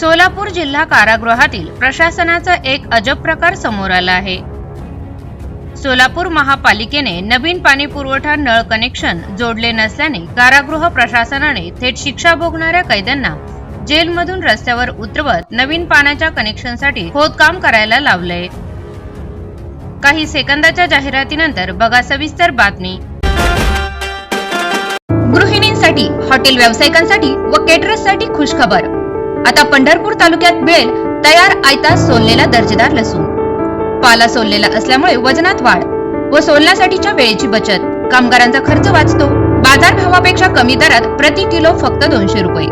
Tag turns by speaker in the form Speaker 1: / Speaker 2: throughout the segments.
Speaker 1: सोलापूर जिल्हा कारागृहातील प्रशासनाचा एक अजब प्रकार समोर आला आहे. सोलापूर महापालिकेने नवीन पाणी पुरवठा नळ कनेक्शन जोडले नसल्याने कारागृह प्रशासनाने थेट शिक्षा भोगणाऱ्या कैद्यांना जेलमधून रस्त्यावर उतरवत नवीन पाण्याच्या कनेक्शनसाठी खोदकाम करायला लावलंय. काही सेकंदाच्या जाहिरातीनंतर बघा सविस्तर बातमी. गृहिणींसाठी हॉटेल व्यावसायिकांसाठी व केटरर्ससाठी खुशखबर. आता पंढरपूर तालुक्यात मिळेल तयार आयता सोललेला दर्जेदार लसूण. पाला सोललेला असल्यामुळे वजनात वाढ व सोलण्यासाठीच्या वेळेची बचत. कामगारांचा खर्च वाचतो. बाजार भावापेक्षा कमी दरात प्रति किलो फक्त दोनशे रुपये.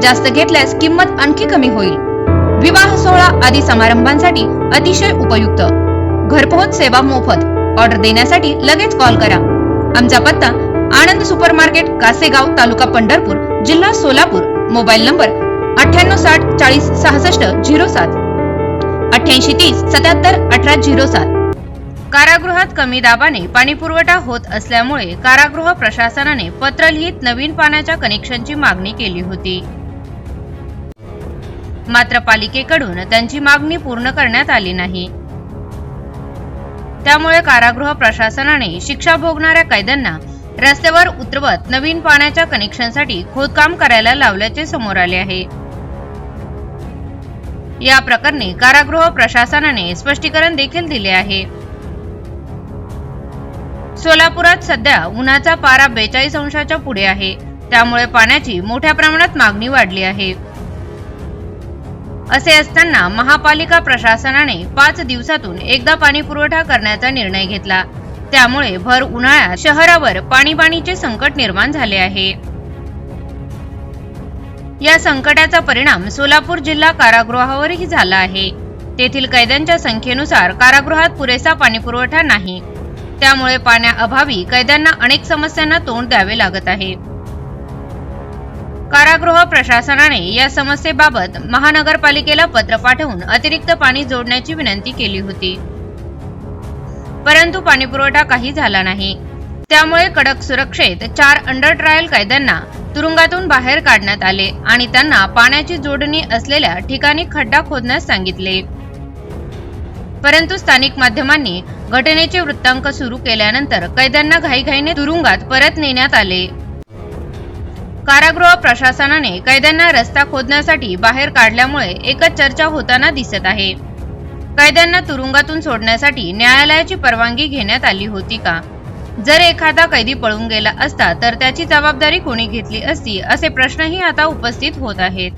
Speaker 1: जास्त घेतल्यास किंमत आणखी कमी होईल. विवाह सोहळा आदी समारंभांसाठी अतिशय उपयुक्त. घरपोहोच सेवा मोफत. ऑर्डर देण्यासाठी लगेच कॉल करा. आमचा पत्ता आनंद सुपर मार्केट कासेगाव तालुका पंढरपूर जिल्हा सोलापूर. मोबाईल नंबर अठ्ठ्याण्णव साठ चाळीस सहासष्ट झिरो सात. अठ्ठ्याऐंशी तीस सत्याहत्तर अठरा झिरो सात. कारागृहात कमी दाबाने पाणीपुरवठा होत असल्यामुळे कारागृह प्रशासनाने पत्र लिहित नवीन पाण्याच्या कनेक्शनची मागणी केली होती. मात्र पालिकेकडून त्यांची मागणी पूर्ण करण्यात आली नाही. त्यामुळे कारागृह प्रशासनाने शिक्षा भोगणाऱ्या कैद्यांना रस्त्यावर उतरवत नवीन पाण्याच्या कनेक्शनसाठी खोदकाम करायला लावल्याचे समोर आले आहे. या प्रकरणी कारागृह प्रशासनाने स्पष्टीकरण देखील दिले आहे. सोलापुरात सध्या उन्हाचा पारा बेचाळीस अंशाच्या पुढे आहे. त्यामुळे पाण्याची मोठ्या प्रमाणात मागणी वाढली आहे. असे असताना महापालिका प्रशासनाने पाच दिवसातून एकदा पाणी पुरवठा करण्याचा निर्णय घेतला. त्यामुळे भर उन्हाळ्यात शहरावर पाणीबाणीचे संकट निर्माण झाले आहे. या संकटाचा परिणाम सोलापूर जिल्हा कारागृहावरही झाला आहे. तेथील कैद्यांच्या संख्येनुसार कारागृहात पुरेसा पाणीपुरवठा नाही. त्यामुळे पाण्याअभावी कैद्यांना अनेक समस्यांना तोंड द्यावे लागत आहे. कारागृह प्रशासनाने या समस्येबाबत महानगरपालिकेला पत्र पाठवून अतिरिक्त पाणी जोडण्याची विनंती केली होती. परंतु पाणीपुरवठा काही झाला नाही. त्यामुळे कडक सुरक्षेत चार अंडर ट्रायल कैद्यांना तुरुंगातून बाहेर काढण्यात आले आणि त्यांना पाण्याची जोडणी असलेल्या ठिकाणी खड्डा खोदण्यास सांगितले. परंतु स्थानिक माध्यमांनी घटनेचे वृत्तांक सुरू केल्यानंतर कैद्यांना घाईघाईने तुरुंगात परत नेण्यात आले. कारागृह प्रशासनाने कैद्यांना रस्ता खोदण्यासाठी बाहेर काढल्यामुळे एकच चर्चा होताना दिसत आहे. कैद्यांना तुरुंगातून सोडण्यासाठी न्यायालयाची परवानगी घेण्यात आली होती का? जर एखादा कैदी पळून गेला असता तर त्याची जबाबदारी कोणी घेतली असती असे प्रश्नही आता उपस्थित होत आहेत.